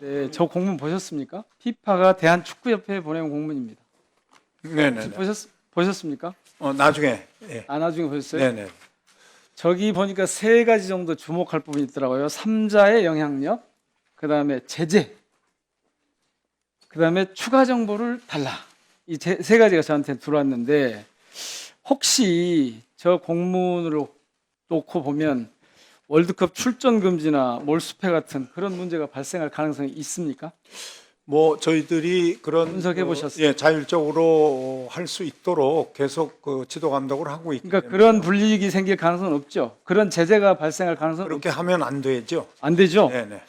네, 저 공문 보셨습니까? 피파가 대한축구협회에 보내온 공문입니다. 네네. 보셨 보셨습니까? 어 나중에. 예. 아 나중에 보셨어요? 네네. 저기 보니까 세 가지 정도 주목할 부분이 있더라고요. 삼자의 영향력, 그 다음에 제재, 그 다음에 추가 정보를 달라. 이 세 가지가 저한테 들어왔는데 혹시 저 공문으로 놓고 보면 월드컵 출전 금지나 몰수패 같은 그런 문제가 발생할 가능성이 있습니까? 뭐 저희들이 그런 분석해 어, 보셨어요? 예, 자율적으로 할 수 있도록 계속 그 지도 감독을 하고 있기 그러니까 때문에 그런 불이익이 생길 가능성은 없죠. 그런 제재가 발생할 가능성은 그렇게 하면 안 되죠. 안 되죠. 네네.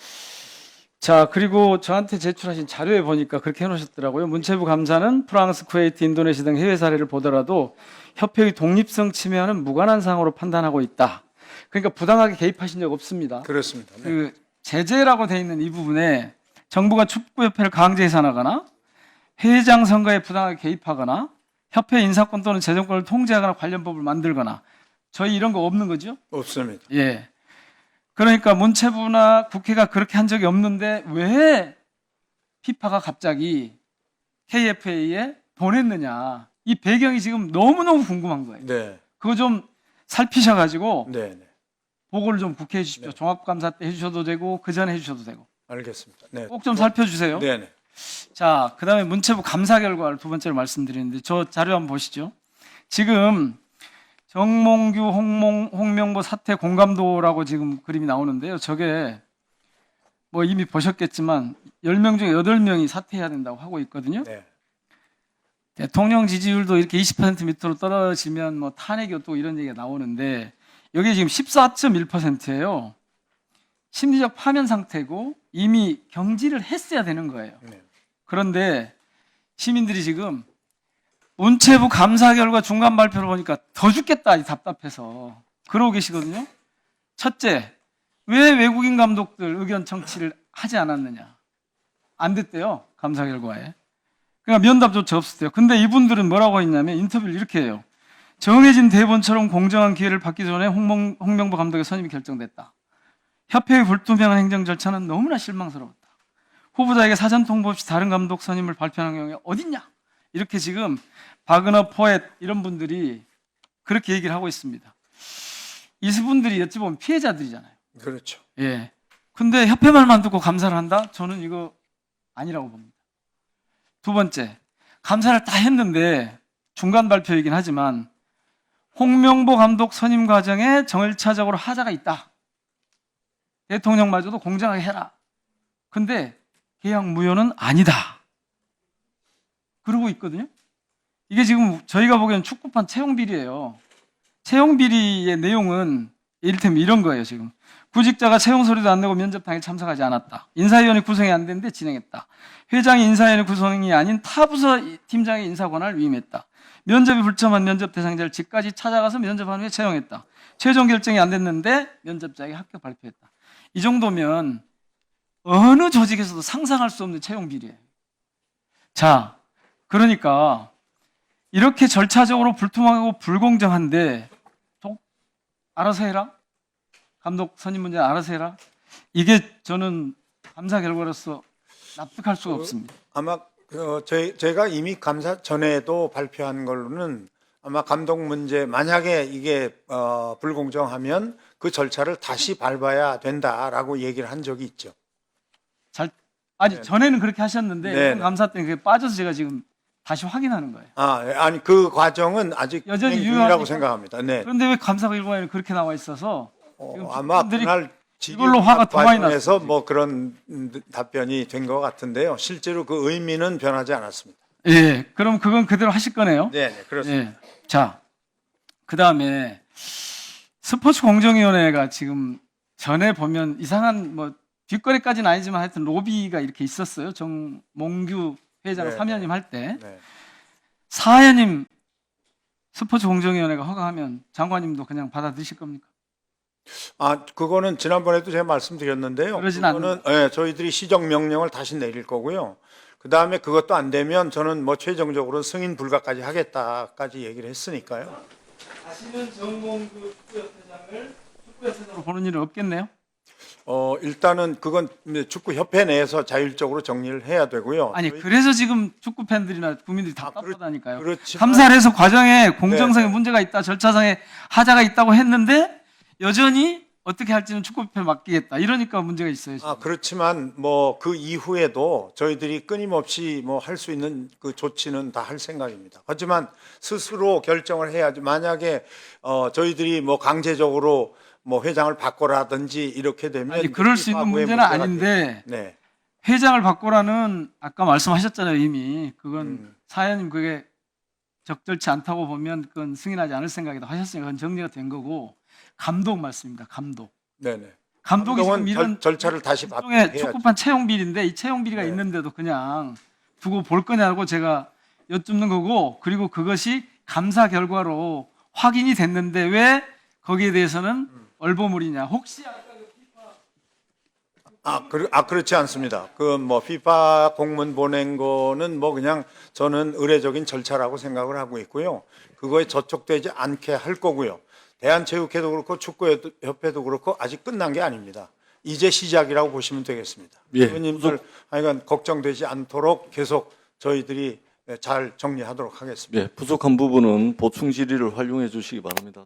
자, 그리고 저한테 제출하신 자료에 보니까 그렇게 해놓으셨더라고요. 문체부 감사는 프랑스, 쿠웨이트, 인도네시아 등 해외 사례를 보더라도 협회의 독립성 침해와는 무관한 사항으로 판단하고 있다. 그러니까 부당하게 개입하신 적 없습니다. 그렇습니다. 네. 그 제재라고 돼 있는 이 부분에 정부가 축구협회를 강제 해산하거나 회장 선거에 부당하게 개입하거나 협회 인사권 또는 재정권을 통제하거나 관련 법을 만들거나 저희 이런 거 없는 거죠? 없습니다. 예. 그러니까 문체부나 국회가 그렇게 한 적이 없는데 왜 피파가 갑자기 KFA에 보냈느냐. 이 배경이 지금 너무너무 궁금한 거예요. 네. 그거 좀 살피셔가지고 네네. 보고를 좀 국회에 해주십시오. 네. 종합감사 때 해주셔도 되고 그 전에 해주셔도 되고 알겠습니다. 네. 꼭 좀 살펴주세요. 네 네. 자, 그 다음에 문체부 감사 결과를 두 번째로 말씀드리는데 저 자료 한번 보시죠. 지금 정몽규 홍몽, 홍명보 사태 공감도라고 지금 그림이 나오는데요. 저게 뭐 이미 보셨겠지만 10명 중에 8명이 사퇴해야 된다고 하고 있거든요. 네. 대통령 지지율도 이렇게 20% 밑으로 떨어지면 뭐 탄핵이 또 이런 얘기가 나오는데 여기 지금 14.1%예요. 심리적 파면 상태고 이미 경질을 했어야 되는 거예요. 네. 그런데 시민들이 지금 문체부 감사 결과 중간 발표를 보니까 더 죽겠다 이 답답해서 그러고 계시거든요. 첫째, 왜 외국인 감독들 의견 청취를 하지 않았느냐? 안 됐대요 감사 결과에. 그러니까 면답조차 없었대요. 근데 이분들은 뭐라고 했냐면 인터뷰를 이렇게 해요. 정해진 대본처럼 공정한 기회를 받기 전에 홍명, 홍명보 감독의 선임이 결정됐다. 협회의 불투명한 행정 절차는 너무나 실망스러웠다. 후보자에게 사전 통보 없이 다른 감독 선임을 발표하는 경우에 어딨냐? 이렇게 지금 바그너 포엣 이런 분들이 그렇게 얘기를 하고 있습니다. 이분들이 어찌 보면 피해자들이잖아요. 그렇죠. 예. 근데 협회 말만 듣고 감사를 한다? 저는 이거 아니라고 봅니다. 두 번째, 감사를 다 했는데 중간 발표이긴 하지만 홍명보 감독 선임 과정에 정일차적으로 하자가 있다. 대통령마저도 공정하게 해라. 근데 계약 무효는 아니다. 그러고 있거든요. 이게 지금 저희가 보기엔 축구판 채용 비리예요. 채용 비리의 내용은 이를테면 이런 거예요, 지금. 구직자가 채용 서류도 안 내고 면접 당일 참석하지 않았다. 인사위원회 구성이 안 됐는데 진행했다. 회장이 인사위원회 구성이 아닌 타 부서 팀장의 인사 권한을 위임했다. 면접이 불참한 면접 대상자를 집까지 찾아가서 면접한 후에 채용했다. 최종 결정이 안 됐는데 면접자에게 합격 발표했다. 이 정도면 어느 조직에서도 상상할 수 없는 채용 비리예요. 자, 그러니까 이렇게 절차적으로 불투명하고 불공정한데 또 알아서 해라. 감독 선임 문제 알아서 해라. 이게 저는 감사 결과로서 납득할 수가 없습니다. 아마 그 저희 제가 이미 감사 전에도 발표한 걸로는 아마 감독 문제 만약에 이게 어, 불공정하면 그 절차를 다시 밟아야 된다라고 얘기를 한 적이 있죠. 잘 아니 네. 전에는 그렇게 하셨는데 네. 감사 때문에 그게 빠져서 제가 지금 다시 확인하는 거예요. 아 예, 아니 그 과정은 아직 여전히 유효하니까? 생각합니다. 네. 그런데 왜 감사 결과에는 그렇게 나와 있어서 어, 아마 그날 이걸로 화가 더 많이 났어요. 뭐 그런 음, 답변이 된 것 같은데요. 실제로 그 의미는 변하지 않았습니다. 예, 그럼 그건 그대로 하실 거네요. 네, 네 그렇습니다. 예. 자, 그 다음에 스포츠 공정위원회가 지금 전에 보면 이상한 뭐 뒷거래까지는 아니지만 하여튼 로비가 이렇게 있었어요. 정몽규 회장 네, 사면임 할 때. 네. 사회님 스포츠 공정위원회가 허가하면 장관님도 그냥 받아들이실 겁니까? 아, 그거는 지난번에도 제가 말씀드렸는데요. 그러진 그거는 예, 저희들이 시정 명령을 다시 내릴 거고요. 그 다음에 그것도 안 되면 저는 뭐 최종적으로 승인 불가까지 하겠다까지 얘기를 했으니까요. 다시는 정몽규 축구협회장을 축구협회장으로 보는 일은 없겠네요. 어, 일단은 그건 축구 협회 내에서 자율적으로 정리를 해야 되고요. 아니 저희- 그래서 지금 축구 팬들이나 국민들이 아, 그렇- 답답하다니까요. 그렇지만 감사를 해서 과정에 공정성에 네, 네. 문제가 있다, 절차상에 하자가 있다고 했는데 여전히 어떻게 할지는 축구협회에 맡기겠다. 이러니까 문제가 있어요. 지금. 아, 그렇지만 뭐 그 이후에도 저희들이 끊임없이 뭐 할 수 있는 그 조치는 다 할 생각입니다. 하지만 스스로 결정을 해야지 만약에 어 저희들이 뭐 강제적으로 뭐 회장을 바꿔라든지 이렇게 되면 아니 그럴 수 있는 문제는 아닌데 되- 네. 회장을 바꾸라는 아까 말씀하셨잖아요 이미 그건 음. 사연님 그게 적절치 않다고 보면 그건 승인하지 않을 생각이다 하셨으니까 그건 정리가 된 거고 감독 말씀입니다 감독 네, 네. 감독이 지금 이런 절, 절차를 다시 받 일종의. 축구판 채용 비리인데 이 채용 비리가 네. 있는데도 그냥 두고 볼 거냐고 제가 여쭙는 거고 그리고 그것이 감사 결과로 확인이 됐는데 왜 거기에 대해서는 얼버무리냐 혹시 아, 그, 아 그렇지 않습니다. 그 뭐 피파 공문 보낸 거는 뭐 그냥 저는 의례적인 절차라고 생각을 하고 있고요. 그거에 저촉되지 않게 할 거고요. 대한체육회도 그렇고 축구협회도 그렇고 아직 끝난 게 아닙니다. 이제 시작이라고 보시면 되겠습니다. 예, 의원님들 하여간 걱정되지 않도록 계속 저희들이 잘 정리하도록 하겠습니다. 예, 부족한 부분은 보충 질의를 활용해 주시기 바랍니다.